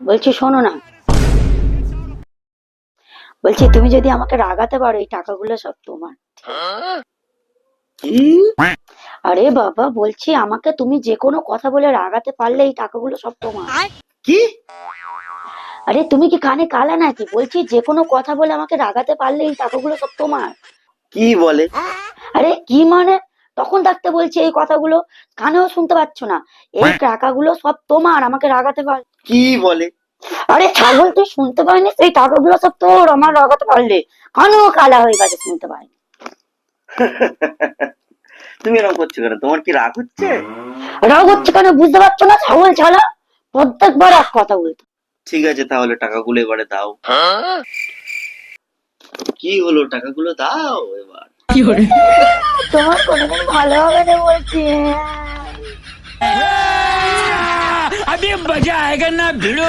বলছি শোনো না। বলছি তুমি যদি আমাকে রাগাতে পারো এই টাকাগুলো সব তোমার। আরে বাবা বলছি আমাকে তুমি যে কোনো কথা বলে রাগাতে পারলে এই টাকাগুলো সব তোমার। কি? আরে তুমি কি কানে কালা নাকি? বলছি যে কোনো কথা বলে আমাকে রাগাতে পারলে এই টাকাগুলো সব তোমার। কি বলে? আরে কি মানে? তখন থাকতে বলছি এই কথাগুলো কানেও শুনতে পাচ্ছ না। এই টাকাগুলো সব তোমার আমাকে রাগাতে পার কি বলে? আরে ছাগল তুই শুনতে পারিনি? সেই টাকাগুলো সব তোর আমার রাগাতে পারলে। কানেও কালা হয়ে গেছে শুনতে পারিনি। তুমি এরকম করছ কেন? তোমার কি রাগ হচ্ছে? রাগ হচ্ছে কেন? বুঝতে পারছ না? ছাগল ছাড়া প্রত্যেকবার এক কথা বলতো। ঠিক আছে তাহলে টাকাগুলো এবারে দাও। কি হলো? টাকাগুলো দাও এবার। তোমার কোনোদিন ভালো হবে না বলছি আমি মজা আয়গা না ভিড়ো